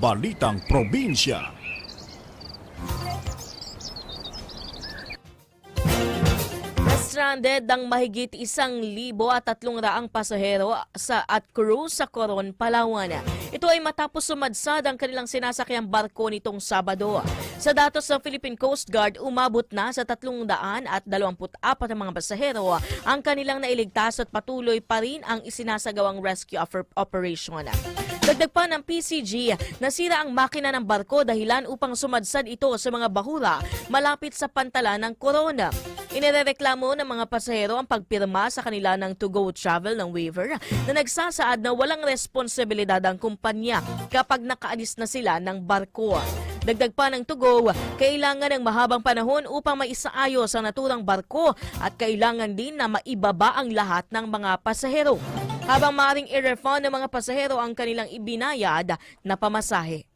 Balitang Probinsya. Stranded ang mahigit isang libo at tatlong raang pasahero sa at crew sa Coron, Palawan. Ito ay matapos sumadsad ang kanilang sinasakyang barko nitong Sabado. Sa datos ng Philippine Coast Guard, umabot na sa 300 at 24 ang mga pasahero ang kanilang nailigtas at patuloy pa rin ang isinasagawang rescue oper- operation. Dagdag pa ng PCG, nasira ang makina ng barko dahilan upang sumadsad ito sa mga bahura malapit sa pantala ng Corona. Inirereklamo ng mga pasahero ang pagpirma sa kanila ng to-go travel ng waiver na nagsasaad na walang responsibilidad ang kumpanya kapag nakaalis na sila ng barko. Dagdag pa ng to-go, kailangan ng mahabang panahon upang maisaayos ang naturang barko at kailangan din na maibaba ang lahat ng mga pasahero. Habang maring i-refund ng mga pasahero ang kanilang ibinayad na pamasahe.